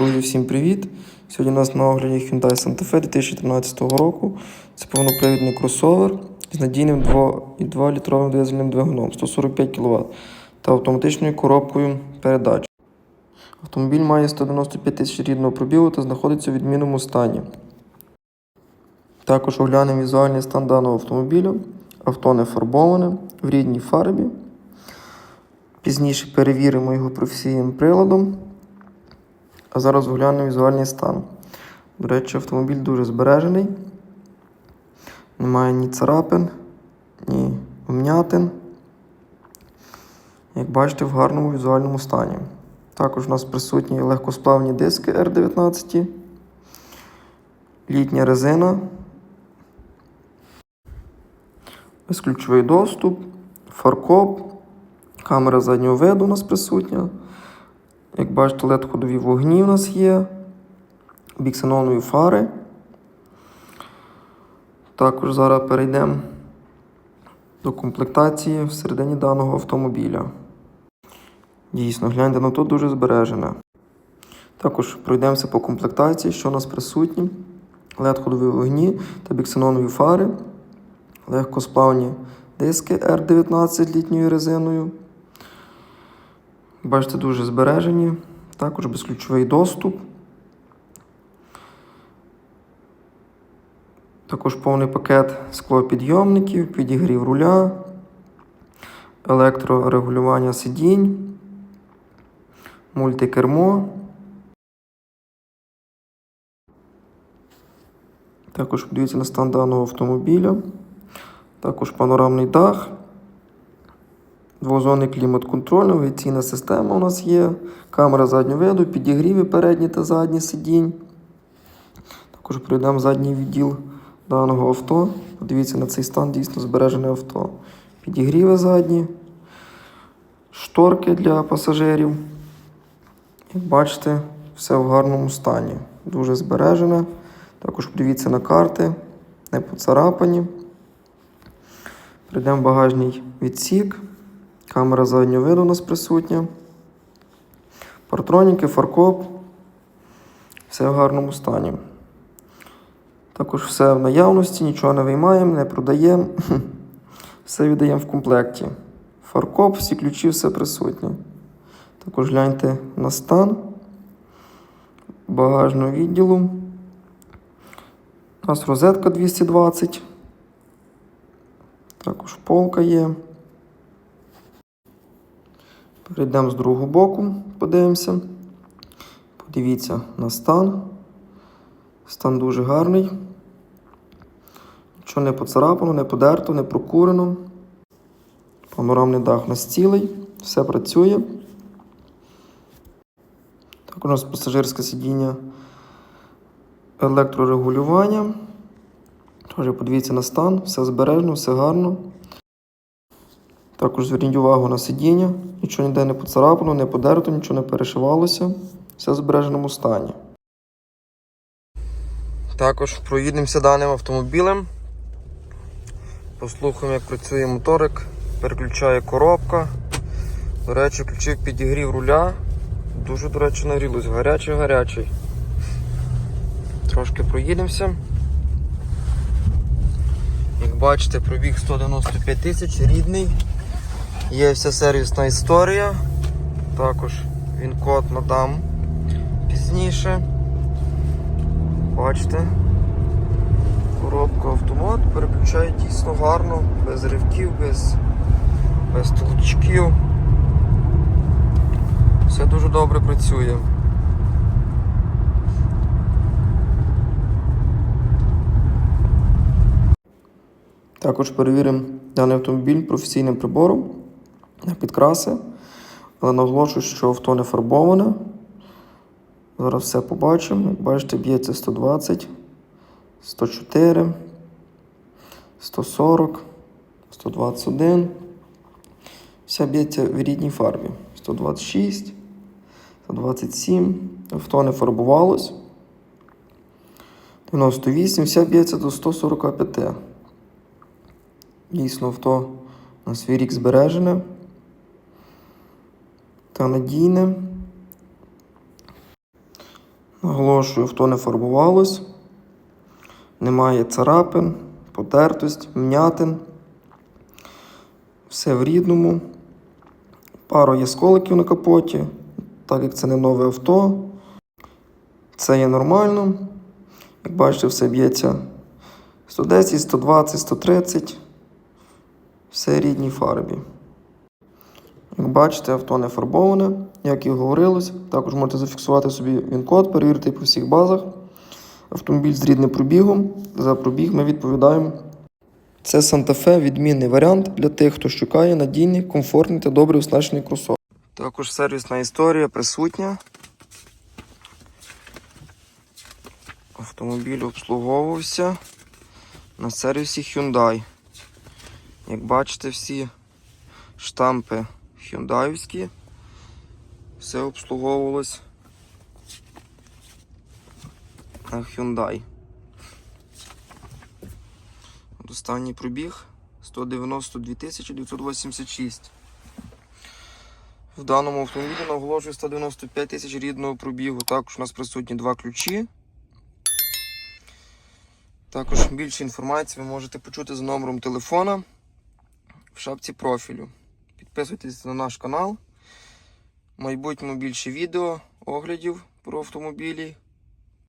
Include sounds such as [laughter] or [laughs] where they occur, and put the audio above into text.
Друзі, всім привіт! Сьогодні у нас на огляді Hyundai Santa Fe 2013 року. Це повнопривідний кросовер з надійним 2,2 літровим дизельним двигуном 145 кВт та автоматичною коробкою передач. Автомобіль має 195 тисяч рідного пробігу та знаходиться у відмінному стані. Також оглянемо візуальний стан даного автомобіля. Авто не фарбоване в рідній фарбі. Пізніше перевіримо його професійним приладом. А зараз оглянемо візуальний стан. До речі, автомобіль дуже збережений. Немає ні царапин, ні вм'ятин. Як бачите, в гарному візуальному стані. Також у нас присутні легкосплавні диски R19, літня резина, безключовий доступ, фаркоп, камера заднього виду у нас присутня. Як бачите, led ходові вогні у нас є, біксенонові фари. Також зараз перейдемо до комплектації всередині даного автомобіля. Дійсно, гляньте на то дуже збережене. Також пройдемося по комплектації, що у нас присутні. led ходові вогні та біксенонові фари, легкосплавні диски R19 літньою резиною. Бачите, дуже збережені. Також безключовий доступ. Також повний пакет склопідйомників, підігрів руля, електрорегулювання сидінь, мультикермо. Також подивіться на стан даного автомобіля. Також панорамний дах. Двозонний клімат-контроль, навігаційна система у нас є, камера заднього виду, підігріви передні та задні сидінь. Також пройдемо задній відділ даного авто. Подивіться на цей стан, дійсно збережене авто. Підігріви задні, шторки для пасажирів. Як бачите, все в гарному стані. Дуже збережене. Також подивіться на карти, не поцарапані. Прийдемо в багажний відсік. Камера заднього виду у нас присутня. Партроніки, фаркоп. Все в гарному стані. Також все в наявності, нічого не виймаємо, не продаємо. [laughs] Все віддаємо в комплекті. Фаркоп, всі ключі, все присутнє. Також гляньте на стан багажного відділу. У нас розетка 220. Також полка є. Перейдемо з другого боку, подивимося. Подивіться на стан. Стан дуже гарний. Нічого не поцарапано, не подерто, не прокурено. Панорамний дах у все працює. Так у нас пасажирське сидіння електрорегулювання. Теж подивіться на стан, все збережено, все гарно. Також зверніть увагу на сидіння, нічого ніде не поцарапано, не подерто, нічого не перешивалося. Все в збереженому стані. Також проїдемося даним автомобілем. Послухаємо, як працює моторик, переключає коробка. До речі, включив підігрів руля. Дуже, до речі, нагрілось, гарячий-гарячий. Трошки проїдемося. Як бачите, пробіг 195 тисяч, рідний. Є вся сервісна історія. Також він код надам пізніше. Бачите, коробка автомат переключає дійсно гарно, без ривків, без, без толчків. Все дуже добре працює. Також перевіримо даний автомобіль професійним прибором підкраси, але наголошую, що авто не фарбоване. Зараз все побачимо. Бачите, б'ється 120, 104, 140, 121. Вся б'ється в рідній фарбі. 126, 127. Авто не фарбувалось. 98, вся б'ється до 145. Дійсно, авто на свій рік збережене та надійне. Наголошую, авто не фарбувалось, немає царапин, потертость, м'ятин. Все в рідному. Пару є сколиків на капоті, так як це не нове авто. Це є нормально. Як бачите, все б'ється 110, 120, 130. Все в рідній фарбі. Як бачите, авто не фарбоване, як і говорилось. Також можете зафіксувати собі він-код, перевірити по всіх базах. Автомобіль з рідним пробігом. За пробіг ми відповідаємо. Це Fe відмінний варіант для тих, хто шукає надійний, комфортний та добре оснащений кросовер. Також сервісна історія присутня. Автомобіль обслуговувався на сервісі Hyundai. Як бачите, всі штампи хюндаївські. Все обслуговувалось Hyundai. Останній пробіг 192 986. В даному автомобілі наголошую 195 тисяч рідного пробігу. Також у нас присутні два ключі. Також більше інформації ви можете почути за номером телефона в шапці профілю. Підписуйтесь на наш канал. Майбутньому більше відео, оглядів про автомобілі